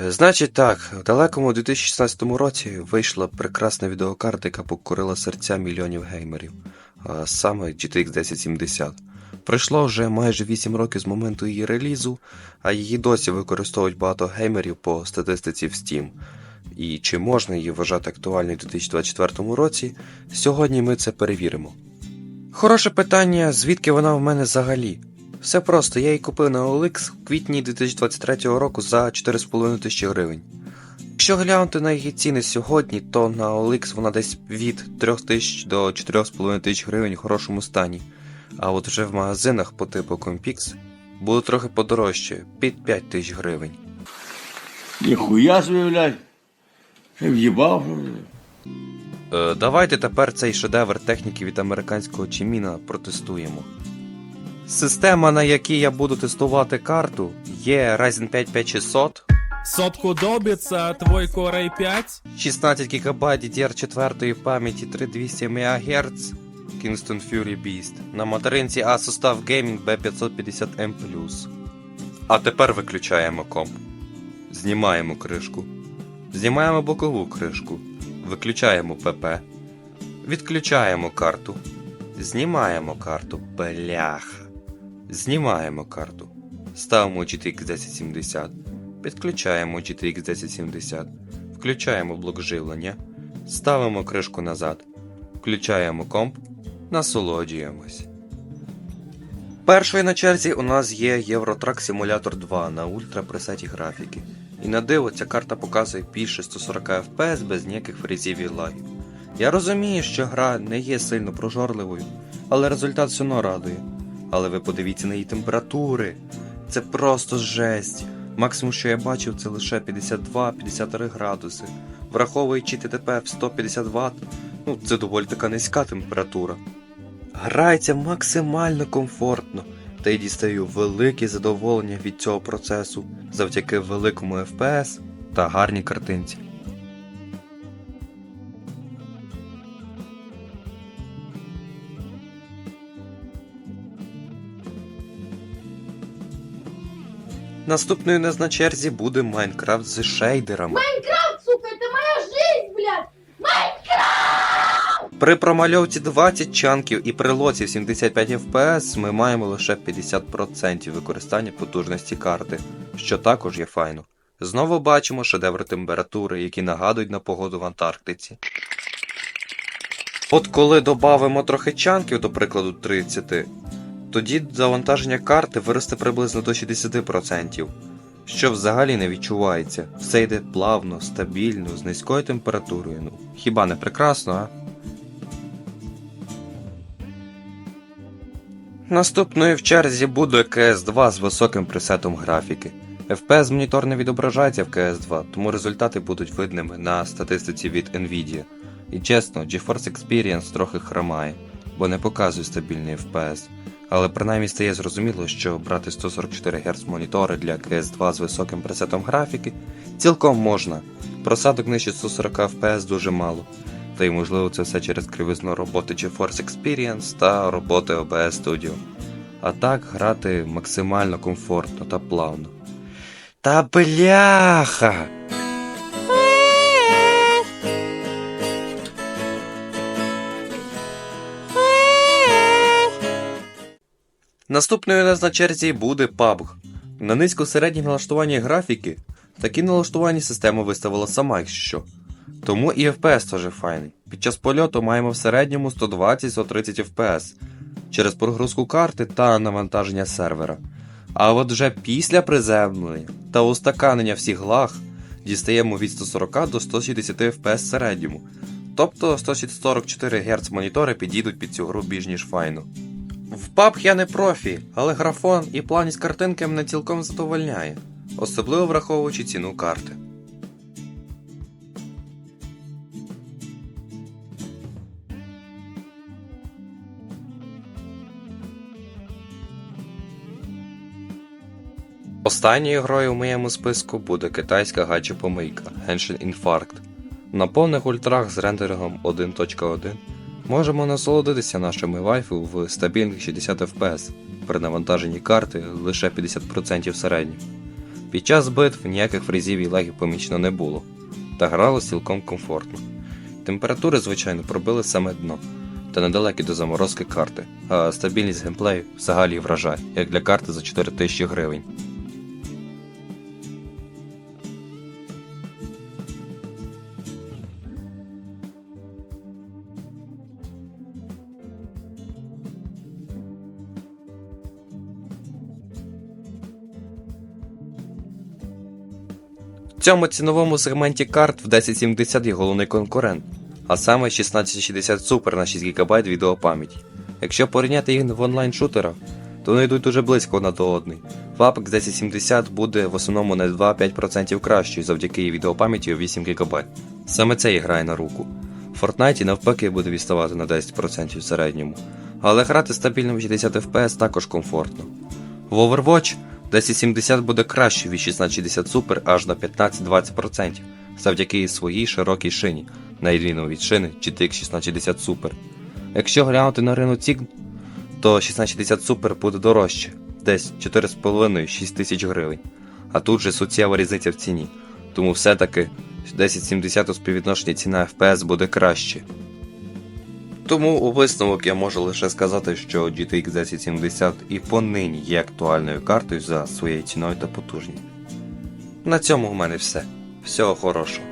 Е, Значить так, в далекому 2016 році вийшла прекрасна відеокарта, яка покорила серця мільйонів геймерів, а саме GTX 1070. Пройшло вже майже 8 років з моменту її релізу, а її досі використовують багато геймерів по статистиці в Steam. І чи можна її вважати актуальною у 2024 році, сьогодні ми це перевіримо. Хороше питання, звідки вона в мене взагалі? Все просто, я її купив на OLX в квітні 2023 року за 4,5 тисячі гривень. Якщо глянути на її ціни сьогодні, то на OLX вона десь від 3 тисяч до 4,5 тисяч гривень в хорошому стані. А от вже в магазинах по типу Compix було трохи подорожче, під 5 тисяч гривень. Ніхуя собі, блядь. В'їбав. Е, давайте тепер цей шедевр техніки від американського Чиміна протестуємо. Система, на якій я буду тестувати карту, є Ryzen 5 5600, Сотку добиться, твой Core i5. 16 ГБ DDR4 пам'яті 3200 МГц Kingston Fury Beast на материнці Asus TUF Gaming B550M+. А тепер виключаємо комп. Знімаємо кришку. Знімаємо бокову кришку. Виключаємо ПП. Відключаємо карту. Знімаємо карту. Бляха. Знімаємо карту. Ставимо GTX 1070. Підключаємо GTX 1070. Включаємо блок живлення. Ставимо кришку назад. Включаємо комп. Насолоджуємось. Першою на черзі у нас є Eurotrack Simulator 2 на ультрапресеті графіки. І на диво ця карта показує більше 140 FPS без ніяких фрізів і лагів. Я розумію, що гра не є сильно прожорливою, але результат все одно радує. Але ви подивіться на її температури. Це просто жесть. Максимум, що я бачив, це лише 52-53 градуси. Враховуючи ТТП в 150 Вт, ну це доволі така низька температура. Грається максимально комфортно, та й дістаю велике задоволення від цього процесу завдяки великому FPS та гарній картинці. Наступною на на черзі буде Майнкрафт з шейдерами. Майнкрафт, сука, это моя жизнь, блядь! При промальовці 20 чанків і при лоці 75 FPS ми маємо лише 50% використання потужності карти, що також є файно. Знову бачимо шедевр температури, які нагадують на погоду в Антарктиці. От коли додамо трохи чанків, до прикладу 30, тоді завантаження карти виросте приблизно до 60%, що взагалі не відчувається. Все йде плавно, стабільно, з низькою температурою. Ну, хіба не прекрасно, а? Наступною в черзі буде CS2 з високим пресетом графіки. FPS монітор не відображається в CS2, тому результати будуть видними на статистиці від Nvidia. І чесно, GeForce Experience трохи хромає, бо не показує стабільний FPS. Але принаймні стає зрозуміло, що брати 144 Гц монітори для CS2 з високим пресетом графіки цілком можна. Просадок нижче 140 FPS дуже мало. Та й можливо це все через кривизну роботи GeForce Experience та роботи OBS Studio. А так грати максимально комфортно та плавно. Та бляха! Наступною нас на черзі буде PUBG. На низько-середнє налаштування графіки такі налаштування система виставила сама, якщо. Тому і FPS теж файний. Під час польоту маємо в середньому 120-130 FPS через прогрузку карти та навантаження сервера. А от вже після приземлення та устаканення всіх лаг дістаємо від 140 до 160 FPS в середньому. Тобто 144 Гц монітори підійдуть під цю гру більш ніж файно. В PUBG я не профі, але графон і плавність картинки мене цілком задовольняє, особливо враховуючи ціну карти. Останньою грою в моєму списку буде китайська гаджет-помийка Genshin Infarct. На повних ультрах з рендерингом 1.1 можемо насолодитися нашими вайфу в стабільних 60 FPS при навантаженні карти лише 50% середньо. Під час битв ніяких фрізів і лагів помічено не було, та грало цілком комфортно. Температури, звичайно, пробили саме дно, та недалекі до заморозки карти, а стабільність геймплею взагалі вражає, як для карти за 4000 гривень. Цьому ціновому сегменті карт в 1070 є головний конкурент, а саме 1660 Super на 6 ГБ відеопам'яті. Якщо порівняти їх в онлайн-шутерах, то вони йдуть дуже близько одна до одної. В Apex 1070 буде в основному на 2-5% кращою завдяки відеопам'яті у 8 ГБ. Саме це і грає на руку. В Fortnite навпаки буде відставати на 10% в середньому. Але грати стабільно в 60 FPS також комфортно. В Overwatch 1070 буде краще від 1660 Super аж на 15-20%, завдяки своїй широкій шині, на відміну від шини GTX 1660 Super. Якщо глянути на ринок цін, то 1660 Super буде дорожче, десь 4,5-6 тисяч гривень. А тут же суттєва різниця в ціні, тому все-таки 1070 у співвідношенні ціна FPS буде краще. Тому у висновок я можу лише сказати, що GTX 1070 і понині є актуальною картою за своєю ціною та потужністю. На цьому в мене все. Всього хорошого.